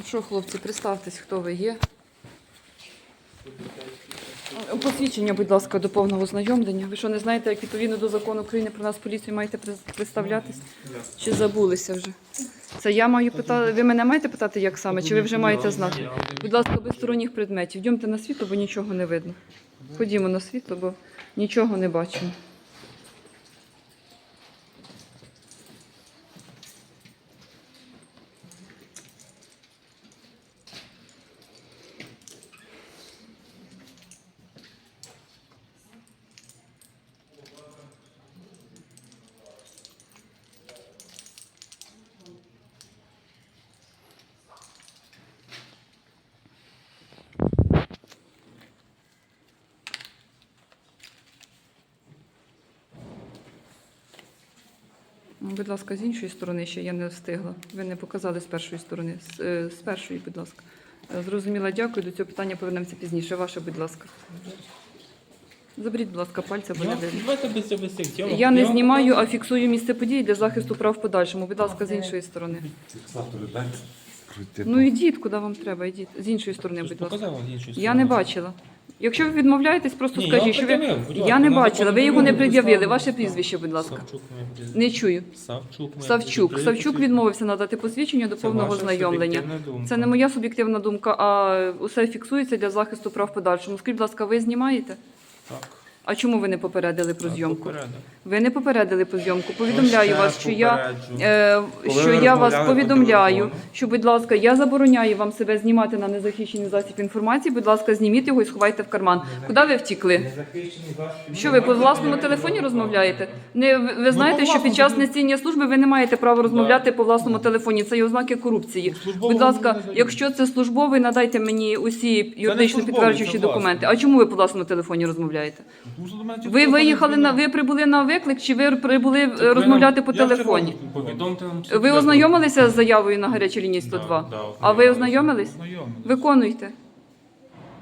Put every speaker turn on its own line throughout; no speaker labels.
Ну що, хлопці, представтесь, хто ви є. Посвідчення, будь ласка, до повного ознайомлення. Ви що не знаєте, як відповідно до закону України про нас поліцію маєте представлятись? Чи забулися вже? Це я маю питати. Ви мене маєте питати, як саме, чи ви вже маєте знати? Будь ласка, без сторонніх предметів. Йдемте на світло, бо нічого не видно. Ходімо на світло, бо нічого не бачимо. Будь ласка, з іншої сторони ще я не встигла. Ви не показали з першої сторони. З, е, з першої, будь ласка. Е, Зрозуміла, дякую. До цього питання повернемося пізніше. Ваше, будь ласка. Заберіть, будь ласка, пальця, бо не
Я,
видно.
давайте без цього без цих.
Я не знімаю, а фіксую місце події для захисту прав в подальшому. Будь ласка, з іншої сторони. Ну ідіть, куди вам треба, ідіть. З іншої сторони, будь ласка. Я не бачила. Якщо ви відмовляєтесь, просто
Ні, я
скажіть, що ви.
пред'явив, будь ласка,
Я не
на
бачила, ви
законну
його не
вимогу
пред'явили. Ваше прізвище, будь ласка.
Савчук моє.
Не чую.
Савчук моє
Савчук. Савчук відмовився надати посвідчення до
Це
повного
ваша
знайомлення.
суб'єктивна думка.
Це не моя суб'єктивна думка, а усе фіксується для захисту прав в подальшому. Скажіть, будь ласка, ви знімаєте?
Так.
А чому ви не попередили про
так,
зйомку?
попередив.
Ви не попередили про зйомку. Повідомляю вас, що я, е, що я вас повідомляю, що, будь ласка, я забороняю вам себе знімати на незахищений засіб інформації. Будь ласка, зніміть його і сховайте в карман. Куди ви втікли? Що ви по власному телефоні розмовляєте? Не ви, ви знаєте, що під час несіння служби ви не маєте права розмовляти по власному телефоні. Це є ознаки корупції. Будь ласка, якщо це службовий, надайте мені усі юридично підтверджуючі документи. А чому ви по власному телефоні розмовляєте?
Мене
Ви виїхали на ви прибули на виклик, чи ви прибули
Так ви
розмовляти
нам-
по
я
телефоні?
вчора Повідомте нам. що
Ви ознайомилися з заявою на гарячу лінію 102?
Да, да,
А ви ознайомились?
Ознайомились.
Виконуйте.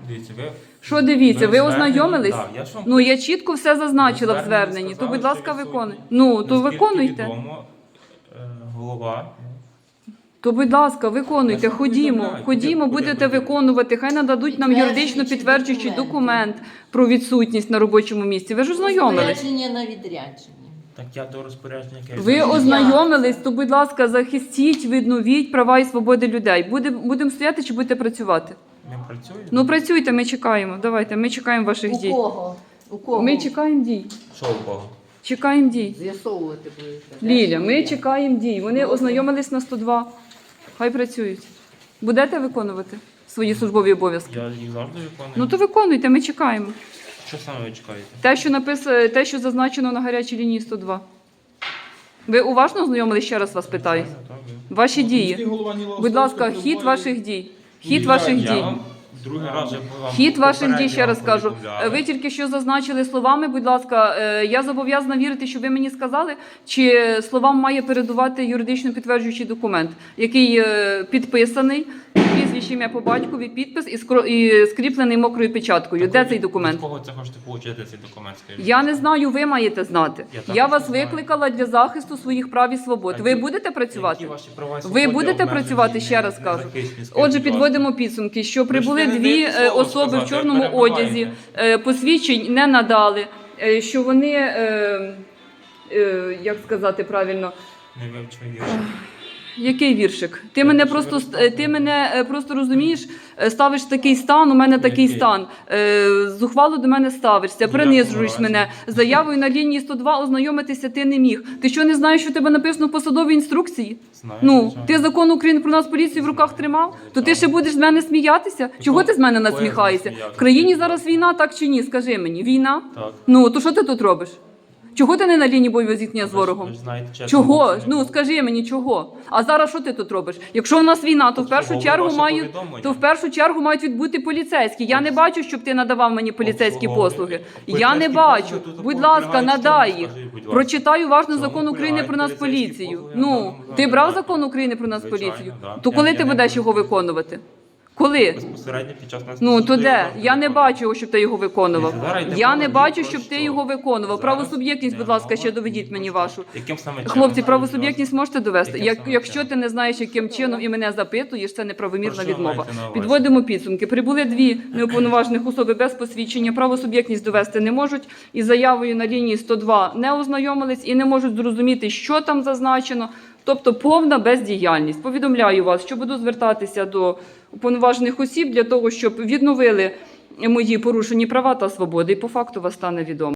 Дивіться, ви...
Що дивіться, ви
звернення-
ознайомились?
Да, я ж вам
Ну я чітко все зазначила в зверненні. То, будь ласка, виконуйте. Ну то
Наскільки
виконуйте.
відомо, е, голова
То, будь ласка, виконуйте, ходімо, ходімо, будете виконувати. Хай нададуть нам юридично
Підтверджуючий документ.
про відсутність на робочому місці. Ви ж ознайомились.
Розпорядження на відрядження.
Так я до розпорядження яке
Ви ознайомились, то, будь ласка, захистіть, відновіть права і свободи людей. Будемо будемо стояти чи будете працювати?
Ми працюємо?
Ну працюйте, ми чекаємо. Давайте, ми чекаємо ваших
У
дій.
кого? У кого?
Ми чекаємо дій.
Що у кого?
Чекаємо дій.
З'ясовувати будете.
Ліля, ми чекаємо дій. Вони ознайомились на 102. Хай працюють. Будете виконувати свої службові обов'язки?
Я їх завжди виконую.
Ну то виконуйте, ми чекаємо.
Що саме ви чекаєте?
Те, що написано, те, що зазначено на гарячій лінії 102. Ви уважно ознайомились, ще раз вас питаю. Ваші дії. Будь ласка, хід ваших дій. Хід ваших дій.
Другий раз вже вам
Хід ваших дій, ще раз кажу. Ви тільки що зазначили словами, будь ласка, е, я зобов'язана вірити, що ви мені сказали, чи словам має передувати юридично підтверджуючий документ, який е, підписаний, прізвище ім'я по батькові, підпис і скро- і скріплений мокрою печаткою.
Так
Де цей
від
документ?
кого це хочете отримати цей документ? скажіть?
Я не знаю, ви маєте знати.
Я
Я,
також
вас
не знаю.
викликала для захисту своїх прав і свобод.
А
Ви
які-
будете працювати?
Які ваші права і
Ви будете
обмежені,
працювати, ще раз кажу.
Скажіть,
Отже,
будь ласка.
підводимо підсумки, що прибули
не
дві
даєте
е,
слово
особи в
сказати,
чорному
перебиваєте.
одязі, е, посвідчень не надали, е, що вони, е, е, як сказати правильно,
Не вивчив вірш.
Який віршик? Ти мене просто ти мене е, просто розумієш, е, ставиш такий стан, у мене такий
Який?
стан. Е, Зухвало до мене ставишся, принижуєш мене. Заявою на лінії 102 ознайомитися ти не міг. Ти що не знаєш, що тебе написано в посадовій інструкції?
Знаю,
Ну, ти закон України про нас поліцію в руках тримав, то ти ще будеш з мене сміятися? Чого ти з мене насміхаєшся? В країні зараз війна, так чи ні? Скажи мені, війна?
Так.
Ну, то що ти тут робиш? Чого ти не на лінії бойового зіткнення з ворогом?
ви ж знаєте, чесно,
Чого?
це не
Ну
було.
скажи мені, чого? А зараз що ти тут робиш? Якщо в нас війна, то в першу
Обслуговую
чергу
ваше
мають
повідомлення.
то в першу чергу мають відбути поліцейські. Я не бачу, щоб ти надавав мені поліцейські
Обслуговую.
послуги. Я не бачу.
послуги тут
Будь ласка, надай їх.
Скажіть, будь ласка.
Прочитай уважно закон України про нас
поліцейські
поліцію.
послуги?
Ну
вам
ти брав закон України про нас
Звичайно,
поліцію?
да.
То
Я-
коли
я
ти
не
будеш його виконувати? Коли?
Безпосередньо під час нас.
Ну то де? Я не бачу, щоб ти його виконував.
Зараз йде
Я
мова
не бачу, щоб ти
що.
його виконував.
Зараз
Правосуб'єктність,
йде
будь ласка, ще доведіть мені
про
вашу.
Яким саме чином
Хлопці, правосуб'єктність можете довести?
Яким
Як,
саме
якщо
чином?
ти не знаєш, яким чином і мене запитуєш, це неправомірна
Про що ви
відмова.
маєте на увазі?
Підводимо підсумки. Прибули дві неуповноважених особи без посвідчення, правосуб'єктність довести не можуть. Із заявою на лінії 102 не ознайомились і не можуть зрозуміти, що там зазначено. Тобто повна бездіяльність. Повідомляю вас, що буду звертатися до уповноважених осіб для того, щоб відновили мої порушені права та свободи. І по факту вас стане відомо.